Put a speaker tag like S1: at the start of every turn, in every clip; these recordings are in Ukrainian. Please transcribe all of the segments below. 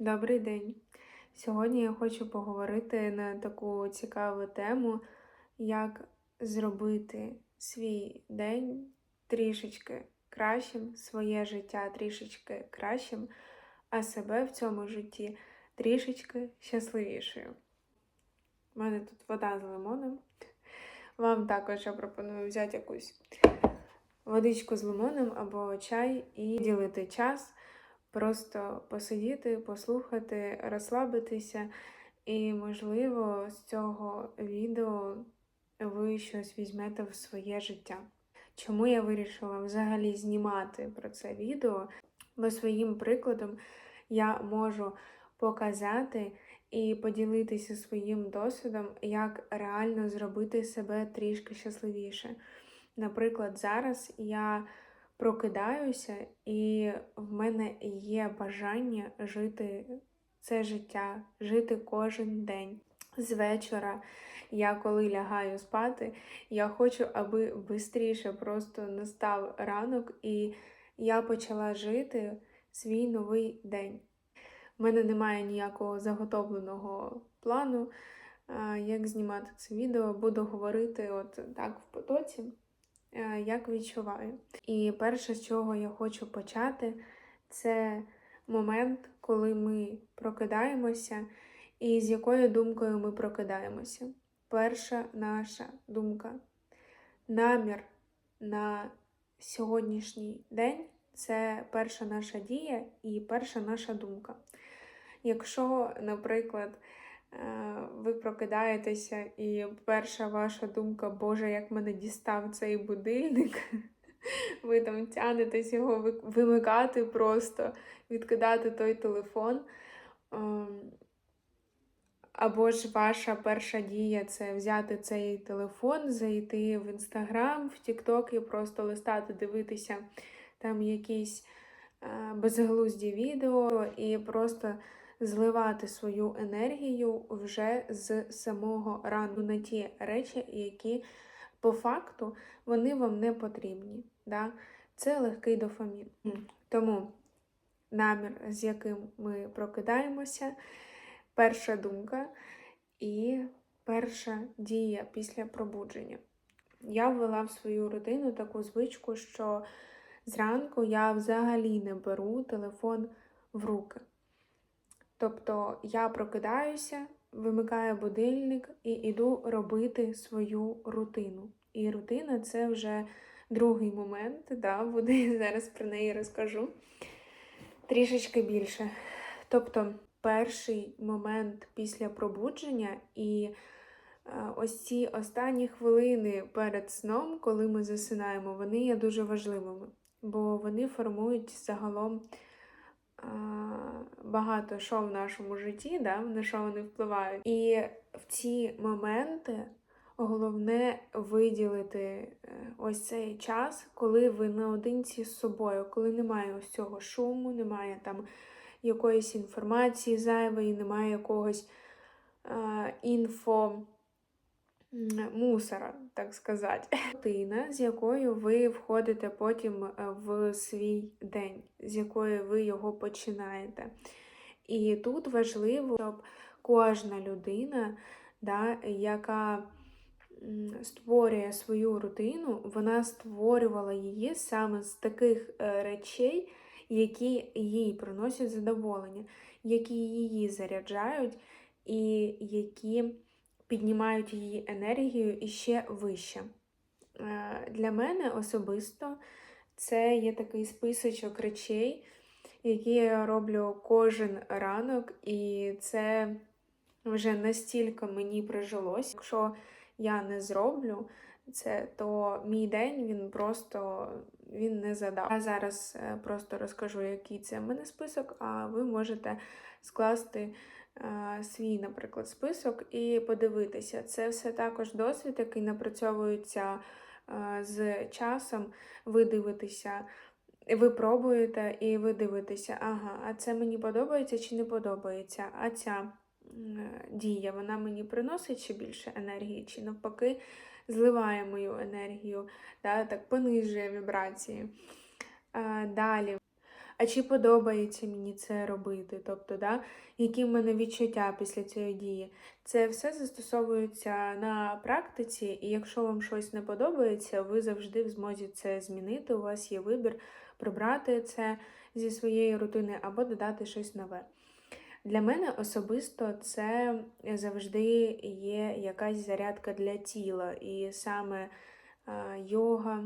S1: Добрий день. Сьогодні я хочу поговорити на таку цікаву тему, як зробити свій день трішечки кращим, своє життя трішечки кращим, а себе в цьому житті трішечки щасливішою. У мене тут вода з лимоном. Вам також я пропоную взяти якусь водичку з лимоном або чай і ділити час. Просто посидіти, послухати, розслабитися, і, можливо, з цього відео ви щось візьмете в своє життя. Чому я вирішила взагалі знімати про це відео? Бо своїм прикладом я можу показати і поділитися своїм досвідом, як реально зробити себе трішки щасливіше. Наприклад, зараз я прокидаюся, і в мене є бажання жити це життя, жити кожен день. З вечора я коли лягаю спати, я хочу, аби швидше просто настав ранок, і я почала жити свій новий день. У мене немає ніякого заготовленого плану, як знімати це відео. Буду говорити от так в потоці. Е, як відчуваю. І перше, з чого я хочу почати, це момент, коли ми прокидаємося, і з якою думкою ми прокидаємося. Перша наша думка. Намір на сьогоднішній день це перша наша дія і перша наша думка. Якщо, наприклад, ви прокидаєтеся, і перша ваша думка, Боже, як мене дістав цей будильник. Ви там тянетесь його вимикати просто, відкидати той телефон. Ем, або ж ваша перша дія це взяти цей телефон, зайти в інстаграм, в Тікток і просто листати, дивитися там якісь е, безглузді відео і просто зливати свою енергію вже з самого ранку на ті речі, які по факту вони вам не потрібні. Да? Це легкий дофамін. Тому намір, з яким ми прокидаємося, перша думка і перша дія після пробудження. Я ввела в свою родину таку звичку, що зранку я взагалі не беру телефон в руки. Тобто я прокидаюся, вимикаю будильник і йду робити свою рутину. І рутина це вже другий момент, да, буде зараз про неї розкажу трішечки більше. Тобто, перший момент після пробудження і е, ось ці останні хвилини перед сном, коли ми засинаємо, вони є дуже важливими, бо вони формують загалом багато що в нашому житті, да, на що вони впливають. І в ці моменти головне виділити е, ось цей час, коли ви наодинці з собою, коли немає ось цього шуму, немає там якоїсь інформації зайвої, немає якогось е, інфо мусора, так сказати. Рутина, з якою ви входите потім е, в свій день, з якої ви його починаєте. І тут важливо, щоб кожна людина, да, яка створює свою рутину, вона створювала її саме з таких е, речей, які їй приносять задоволення, які її заряджають, і які піднімають її енергію іще вище. Е, для мене особисто це є такий списочок речей, які я роблю кожен ранок, і це вже настільки мені прижилось. Якщо я не зроблю це, то мій день він просто він не задав. Я зараз е, просто розкажу, який це в мене список, а ви можете скласти свій, наприклад, список і подивитися. Це все також досвід, який напрацьовується з часом. Ви дивитеся, ви пробуєте і ви дивитеся, ага, а це мені подобається чи не подобається. А ця дія, вона мені приносить ще більше енергії, чи навпаки, зливає мою енергію, да, так понижує вібрації. Далі а чи подобається мені це робити, тобто, да, які в мене відчуття після цієї дії. Це все застосовується на практиці, і якщо вам щось не подобається, ви завжди в змозі це змінити. У вас є вибір прибрати це зі своєї рутини або додати щось нове. Для мене особисто це завжди є якась зарядка для тіла, і саме йога,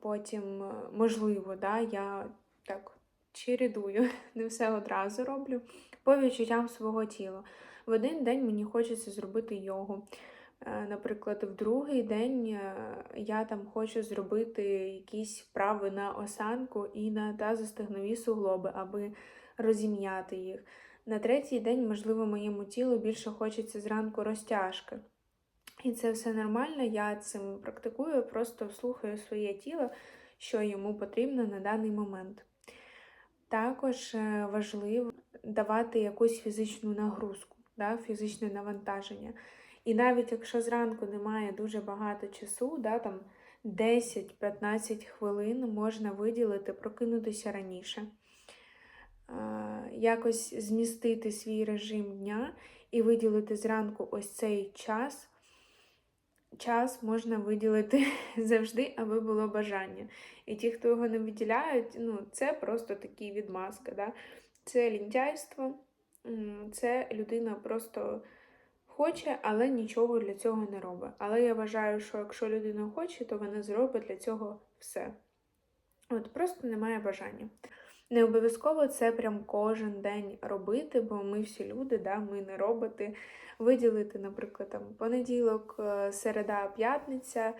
S1: потім, можливо, да, я так чередую, не все одразу роблю, по відчуттям свого тіла. В один день мені хочеться зробити йогу. Е, Наприклад, в другий день е, я там хочу зробити якісь вправи на осанку і на тазостегнові суглоби, аби розім'яти їх. На третій день, можливо, моєму тілу більше хочеться зранку розтяжки. І це все нормально, я цим практикую, просто слухаю своє тіло, що йому потрібно на даний момент. Також е, важливо давати якусь фізичну нагрузку, да, фізичне навантаження. І навіть якщо зранку немає дуже багато часу, да, там 10-15 хвилин можна виділити, прокинутися раніше, якось змістити свій режим дня і виділити зранку ось цей час. Час можна виділити завжди, аби було бажання. І ті, хто його не виділяють, ну, це просто такі відмазки. Да? Це лінтяйство, це людина просто хоче, але нічого для цього не робить. Але я вважаю, що якщо людина хоче, то вона зробить для цього все. От просто немає бажання. Не обов'язково це прям кожен день робити, бо ми всі люди, да, ми не роботи. Виділити, наприклад, там понеділок, е, середа, п'ятниця,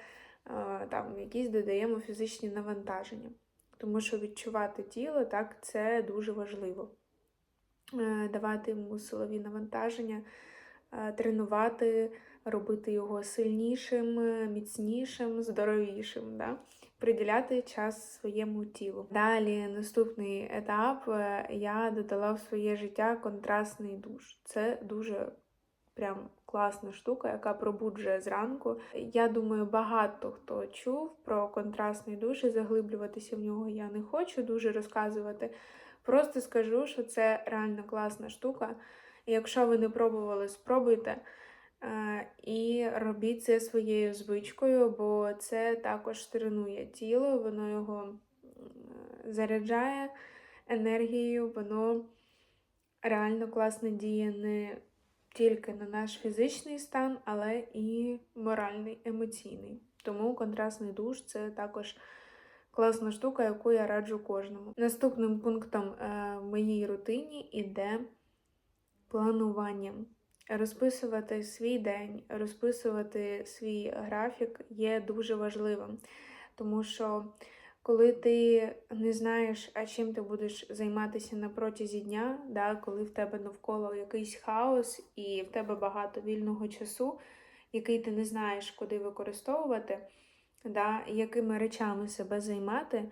S1: е, там якісь додаємо фізичні навантаження. Тому що відчувати тіло, так, це дуже важливо. Е, Давати йому силові навантаження, тренувати, робити його сильнішим, міцнішим, здоровішим. Да? Приділяти час своєму тілу. Далі наступний етап е, я додала в своє життя контрастний душ. Це дуже прям класна штука, яка пробуджує зранку. Я думаю, багато хто чув про контрастний душ і заглиблюватися в нього я не хочу дуже розказувати. Просто скажу, що це реально класна штука. Якщо ви не пробували, спробуйте. Е, І робіть це своєю звичкою, бо це також тренує тіло, воно його заряджає енергією, воно реально класно діє не тільки на наш фізичний стан, але і моральний, емоційний. Тому контрастний душ це також класна штука, яку я раджу кожному. Наступним пунктом е, в моїй рутині іде планування. Розписувати свій день, розписувати свій графік є дуже важливим, тому що коли ти не знаєш, а чим ти будеш займатися на протязі дня, да, коли в тебе навколо якийсь хаос і в тебе багато вільного часу, який ти не знаєш, куди використовувати, да, якими речами себе займати,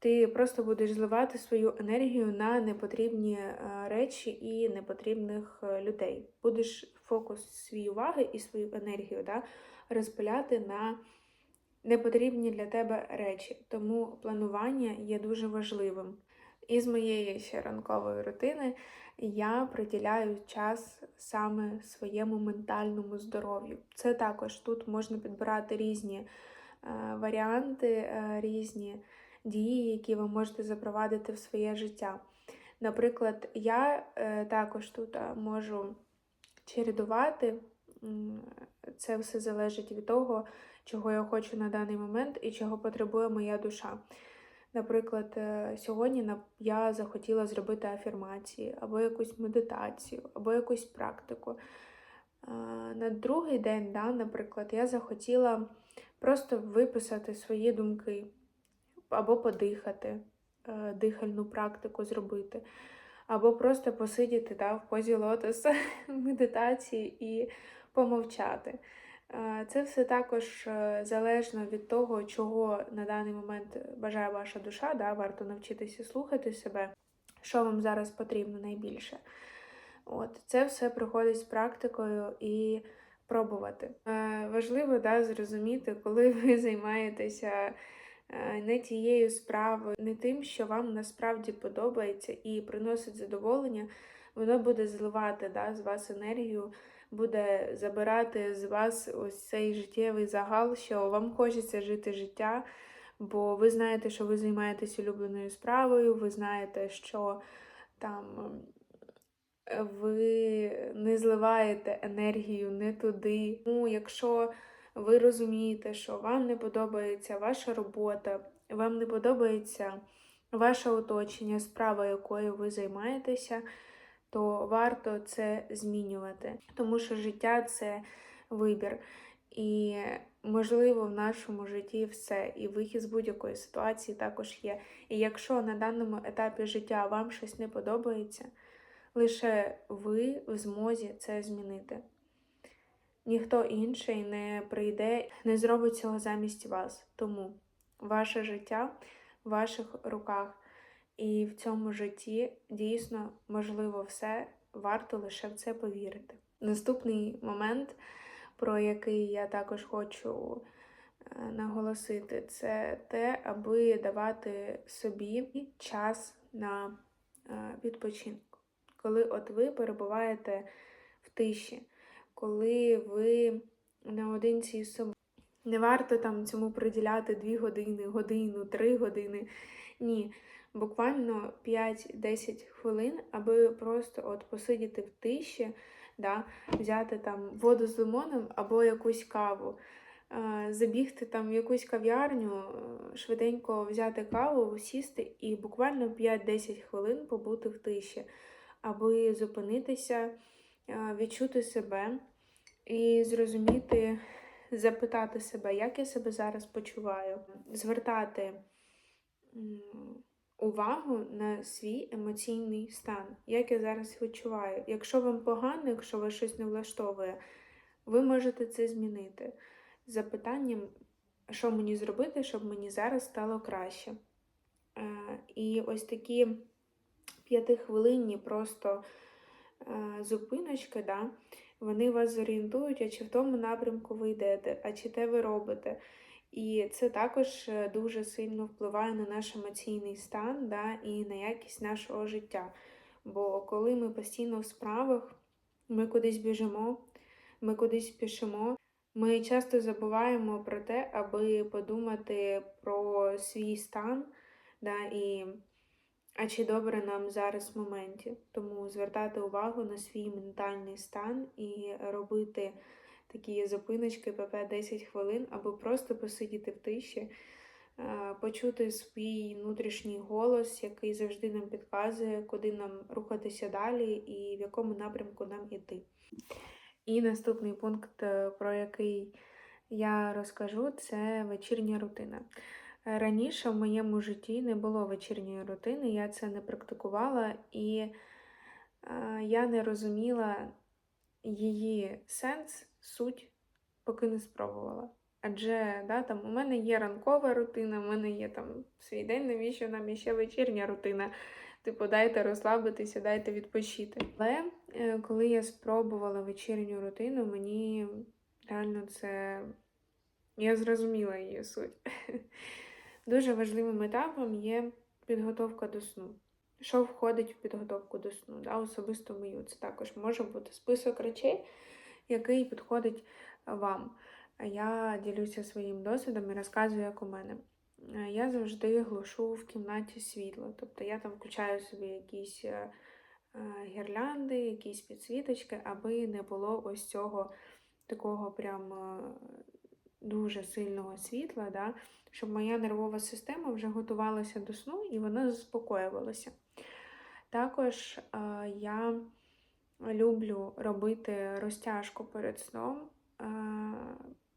S1: ти просто будеш зливати свою енергію на непотрібні е, речі і непотрібних е, людей. Будеш фокус свій уваги і свою енергію да, розпиляти на непотрібні для тебе речі. Тому планування є дуже важливим. Із моєї ще ранкової рутини я приділяю час саме своєму ментальному здоров'ю. Це також тут можна підбирати різні е, варіанти, різні дії, які ви можете запровадити в своє життя. Наприклад, я е, також тут е, можу чередувати. Це все залежить від того, чого я хочу на даний момент і чого потребує моя душа. Наприклад, е, сьогодні я захотіла зробити афірмації, або якусь медитацію, або якусь практику. На другий день, да, наприклад, я захотіла просто виписати свої думки, або подихати, е, дихальну практику зробити, або просто посидіти да, в позі лотоса медитації і помовчати. Е, Це все також е, залежно від того, чого на даний момент бажає ваша душа. Да? Варто навчитися слухати себе, що вам зараз потрібно найбільше. От, Це все приходить з практикою і пробувати. Важливо да, зрозуміти, коли ви займаєтеся не тією справою, не тим, що вам насправді подобається і приносить задоволення, воно буде зливати да, з вас енергію, буде забирати з вас ось цей життєвий загал, що вам хочеться жити життя, бо ви знаєте, що ви займаєтесь улюбленою справою, ви знаєте, що там е, ви не зливаєте енергію не туди. Ну, якщо ви розумієте, що вам не подобається ваша робота, вам не подобається ваше оточення, справа якою ви займаєтеся, то варто це змінювати. Тому що життя це вибір. І, можливо, в нашому житті все, і вихід з будь-якої ситуації також є. І якщо на даному етапі життя вам щось не подобається, лише ви в змозі це змінити. Ніхто інший не прийде, не зробить цього замість вас. Тому ваше життя в ваших руках. І в цьому житті дійсно можливо все, варто лише в це повірити. Наступний момент, про який я також хочу е, наголосити, це те, аби давати собі час на е, відпочинок. Коли от ви перебуваєте в тиші, коли ви наодинці з собою. Не варто там цьому приділяти 2 години, годину, 3 години. Ні, буквально 5-10 хвилин, аби просто от посидіти в тиші, да, взяти там воду з лимоном або якусь каву, забігти там в якусь кав'ярню, швиденько взяти каву, сісти і буквально 5-10 хвилин побути в тиші, аби зупинитися, відчути себе і зрозуміти, запитати себе, як я себе зараз почуваю, звертати увагу на свій емоційний стан, як я зараз відчуваю. Якщо вам погано, якщо вас щось не влаштовує, ви можете це змінити запитанням, що мені зробити, щоб мені зараз стало краще. Е, і ось такі п'ятихвилинні просто е, зупиночки, да, вони вас зорієнтують, а чи в тому напрямку ви йдете, а чи те ви робите. І це також е, дуже сильно впливає на наш емоційний стан да, і на якість нашого життя. Бо коли ми постійно в справах, ми кудись біжимо, ми кудись спішимо, ми часто забуваємо про те, аби подумати про свій стан. да, і а чи добре нам зараз в моменті. Тому звертати увагу на свій ментальний стан і робити такі зупиночки ПП 10 хвилин, або просто посидіти в тиші, е, почути свій внутрішній голос, який завжди нам підказує, куди нам рухатися далі і в якому напрямку нам іти. І наступний пункт, е, про який я розкажу, це вечірня рутина. Раніше в моєму житті не було вечірньої рутини, я це не практикувала, і е, я не розуміла її сенс, суть, поки не спробувала. Адже да, там, у мене є ранкова рутина, у мене є там свій день, навіщо нам іще вечірня рутина. Типу, дайте розслабитися, дайте відпочити. Але е, коли я спробувала вечірню рутину, мені реально це я зрозуміла її суть. Дуже важливим етапом є підготовка до сну. Що входить в підготовку до сну? Да? Особисто мою. Це також може бути список речей, який підходить вам. Я ділюся своїм досвідом і розказую, як у мене. Я завжди глушу в кімнаті світло. Тобто я там включаю собі якісь е, гірлянди, якісь підсвіточки, аби не було ось цього такого прям е, дуже сильного світла. да? щоб моя нервова система вже готувалася до сну і вона заспокоювалася. Також е, я люблю робити розтяжку перед сном, е,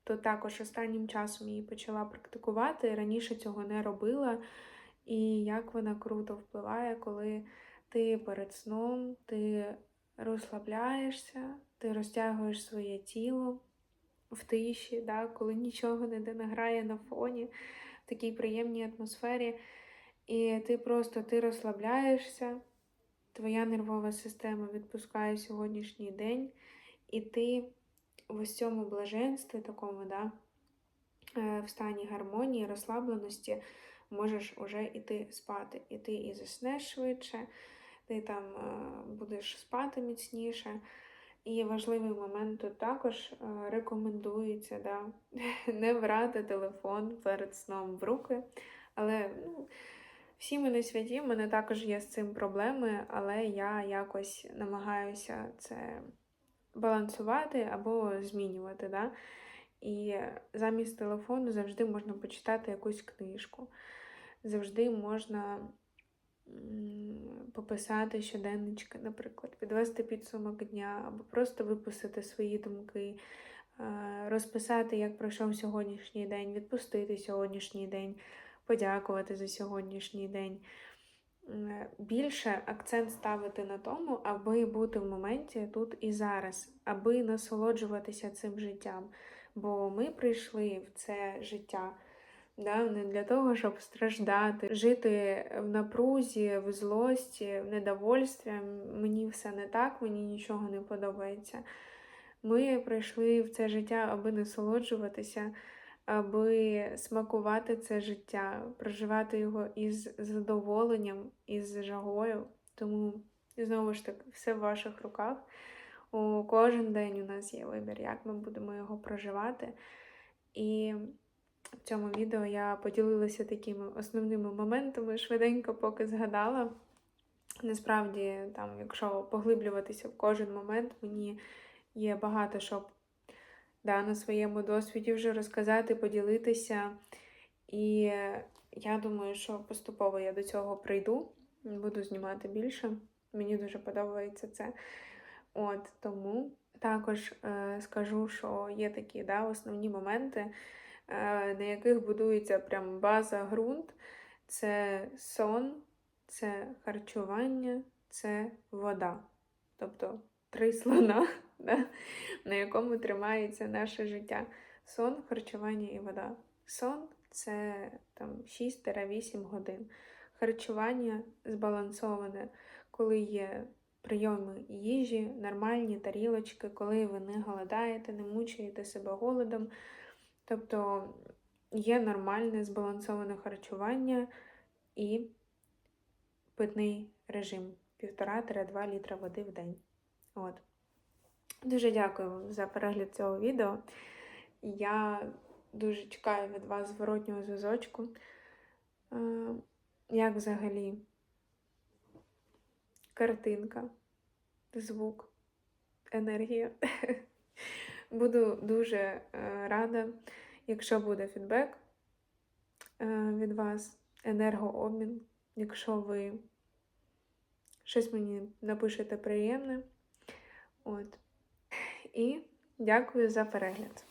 S1: то також останнім часом її почала практикувати. Раніше цього не робила. І як вона круто впливає, коли ти перед сном ти розслабляєшся, ти розтягуєш своє тіло в тиші, да, коли нічого не награє на фоні, в такій приємній атмосфері. І ти просто ти розслабляєшся, твоя нервова система відпускає сьогоднішній день, і ти в ось цьому блаженстві такому, да, е, в стані гармонії, розслабленості можеш уже йти спати. І ти і заснеш швидше, ти там е, будеш спати міцніше. І важливий момент тут також е, рекомендується да, не брати телефон перед сном в руки. Але ну, всі ми не святі, в мене також є з цим проблеми, але я якось намагаюся це балансувати або змінювати. Да? І замість телефону завжди можна почитати якусь книжку, завжди можна пописати щоденнички, наприклад, підвести підсумок дня, або просто виписати свої думки, е, розписати, як пройшов сьогоднішній день, відпустити сьогоднішній день, подякувати за сьогоднішній день. Більше акцент ставити на тому, аби бути в моменті тут і зараз, аби насолоджуватися цим життям. Бо ми прийшли в це життя да, не для того, щоб страждати, жити в напрузі, в злості, в недовольстві. Мені все не так, мені нічого не подобається. Ми прийшли в це життя, аби насолоджуватися, аби смакувати це життя, проживати його із задоволенням, із жагою. Тому, знову ж таки, все в ваших руках. У кожен день у нас є вибір, як ми будемо його проживати. І в цьому відео я поділилася такими основними моментами, швиденько поки згадала. Насправді, там, якщо поглиблюватися в кожен момент, мені є багато що да, на своєму досвіді вже розказати, поділитися. І я думаю, що поступово я до цього прийду, буду знімати більше. Мені дуже подобається це. От тому також е, скажу, що є такі да, основні моменти, на яких будується прям база, ґрунт. Це сон, це харчування, це вода. Тобто три слона, да, на якому тримається наше життя. Сон, харчування і вода. Сон це там 6-8 годин. Харчування збалансоване, коли є прийоми їжі, нормальні тарілочки, коли ви не голодаєте, не мучаєте себе голодом. Тобто є нормальне збалансоване харчування і питний режим 1,5-2 літра води в день. От. Дуже дякую вам за перегляд цього відео. Я дуже чекаю від вас зворотнього зв'язочку. Як взагалі картинка, звук, енергія. Буду дуже е, рада, якщо буде фідбек е, від вас, енергообмін, якщо ви щось мені напишете приємне. От. І дякую за перегляд.